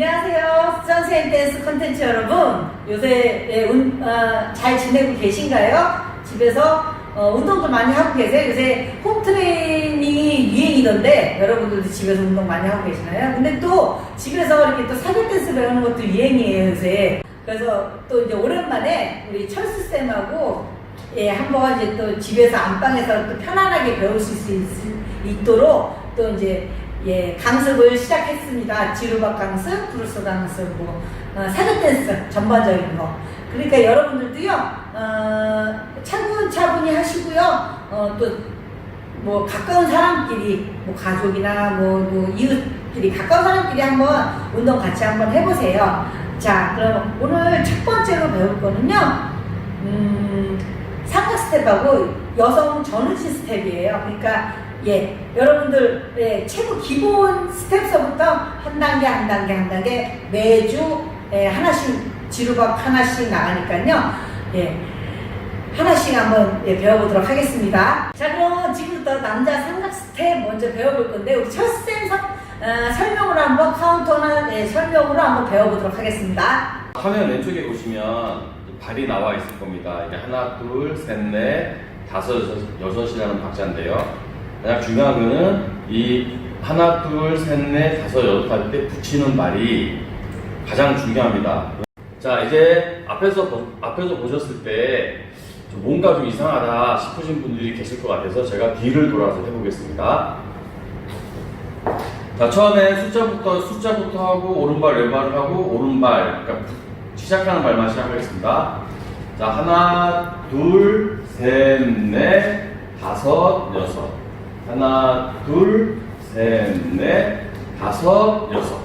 안녕하세요. 선생 댄스 콘텐츠 여러분. 요새 예, 운- 어, 잘 지내고 계신가요? 집에서 어, 운동 좀 많이 하고 계세요? 요새 홈트레이닝이 유행이던데 여러분들도 집에서 운동 많이 하고 계시나요? 근데 또 집에서 이렇게 또 사교 댄스 배우는 것도 유행이에요 요새. 그래서 또 이제 오랜만에 우리 철수 쌤하고 예, 한번 이제 또 집에서 안방에서 또 편안하게 배울 수 있, 있도록 또 이제 예, 강습을 시작했습니다. 지루박 강습, 브루스 강습, 뭐, 어, 사교 댄스 전반적인 거. 그러니까 여러분들도요, 어, 차분차분히 하시고요, 어, 또, 뭐, 가까운 사람끼리, 뭐, 가족이나 뭐, 뭐, 이웃끼리, 가까운 사람끼리 한번 운동 같이 한번 해보세요. 자, 그럼 오늘 첫 번째로 배울 거는요, 음, 삼각 스텝하고 여성 전우지 스텝이에요. 그러니까 예, 여러분들 예, 최고 기본 스텝서부터 한 단계 한 단계 한 단계 매주 예, 하나씩 지루박 하나씩 나가니까요. 예, 하나씩 한번 예, 배워보도록 하겠습니다. 자, 그럼 지금부터 남자 삼각 스텝 먼저 배워볼 건데 우리 첫쌤 어, 설명으로 한번 카운터나 예, 설명으로 한번 배워보도록 하겠습니다. 화면 왼쪽에 보시면 발이 나와 있을 겁니다. 이게 하나, 둘, 셋, 넷, 다섯, 여섯, 여섯이라는 박자인데요. 가장 중요한 거는 이 하나, 둘, 셋, 넷, 다섯, 여섯 할 때 붙이는 발이 가장 중요합니다. 자, 이제 앞에서, 보- 앞에서 보셨을 때좀 뭔가 좀 이상하다 싶으신 분들이 계실 것 같아서 제가 뒤를 돌아서 해보겠습니다. 자, 처음에 숫자부터, 숫자부터 하고, 오른발, 왼발을 하고, 오른발, 그러니까 시작하는 발만 시작하겠습니다. 자, 하나, 둘, 셋, 넷, 다섯, 여섯. 하나, 둘, 셋, 넷, 다섯, 여섯.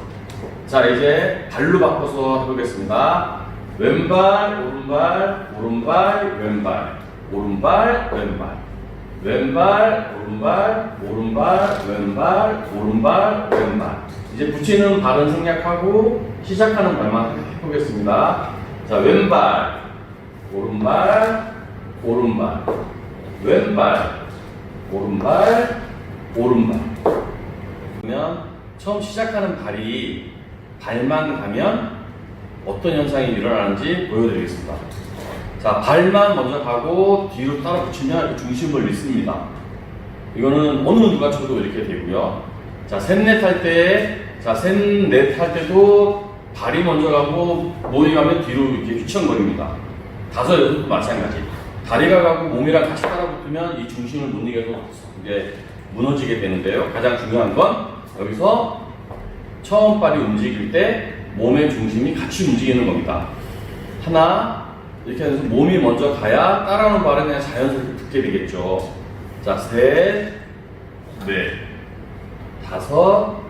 자, 이제 발로 바꿔서 해보겠습니다. 왼발, 오른발, 오른발, 왼발. 오른발, 왼발. 왼발, 오른발, 오른발, 왼발, 오른발, 왼발. 이제 붙이는 발은 생략하고 시작하는 발만 해보겠습니다. 자, 왼발, 오른발, 오른발, 왼발, 오른발, 오른발. 그러면 처음 시작하는 발이 발만 가면 어떤 현상이 일어나는지 보여드리겠습니다. 자, 발만 먼저 가고 뒤로 따라 붙이면 중심을 잃습니다. 이거는 어느 누가 쳐도 이렇게 되고요. 자, 셋넷 할 때, 자, 셋넷 할 때도 발이 먼저 가고 몸이 가면 뒤로 이렇게 휘청거립니다. 다섯 여섯도 마찬가지. 다리가 가고 몸이랑 같이 따라 붙으면 이 중심을 못 이겨서 이제 무너지게 되는데요. 가장 중요한 건 여기서 처음 발이 움직일 때 몸의 중심이 같이 움직이는 겁니다. 하나, 이렇게 해서 몸이 먼저 가야 따라오는 발은 그냥 자연스럽게 붙게 되겠죠. 자, 셋, 넷, 다섯,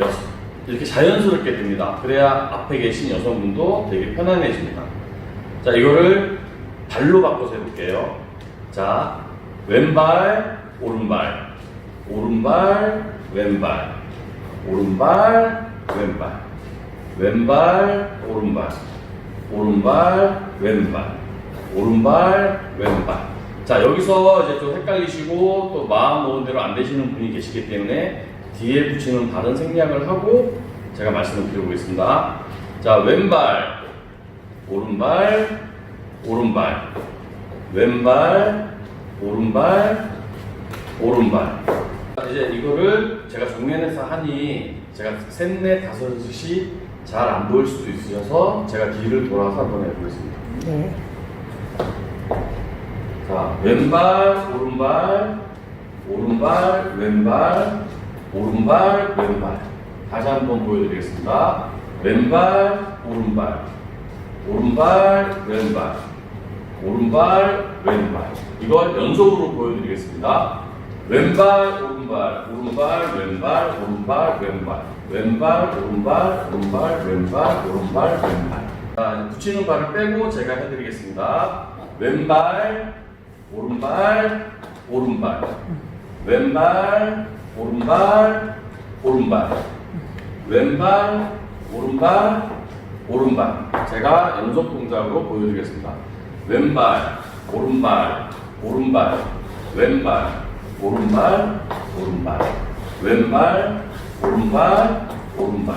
여섯. 이렇게 자연스럽게 됩니다. 그래야 앞에 계신 여성분도 되게 편안해집니다. 자, 이거를 발로 바꿔서 해볼게요. 자, 왼발, 오른발, 오른발, 왼발, 오른발, 왼발, 왼발, 오른발, 오른발, 왼발, 오른발, 왼발. 자, 여기서 이제 좀 헷갈리시고 또 마음 먹은 대로 안 되시는 분이 계시기 때문에 뒤에 붙이는 발은 생략을 하고 제가 말씀을 드려보겠습니다. 자, 왼발, 오른발, 오른발, 왼발, 오른발, 오른발. 이제 이거를 제가 정면에서 하니 제가 셋, 넷, 다섯, 여섯이 잘 안 보일 수도 있으셔서 제가 뒤를 돌아서 한번 해보겠습니다. 네. 자, 왼발, 오른발, 오른발, 왼발, 오른발, 왼발. 다시 한번 보여드리겠습니다. 왼발, 오른발, 오른발, 왼발, 오른발, 왼발. 이걸 연속으로 보여드리겠습니다. 왼발, 오른발, 오른발, 왼발, 오른발, 왼발, 왼발, 오른발, 오른발, 왼발, 오른발, 왼발. 자, 붙이는 발을 빼고 제가 해드리겠습니다. 왼발, 오른발, 오른발, 왼발, 오른발, 오른발, 왼발, 오른발, 오른발. 제가 연속 동작으로 보여드리겠습니다. 왼발, 오른발, 오른발, 왼발, 오른발, 오른발, 왼발, 오른발, 오른발,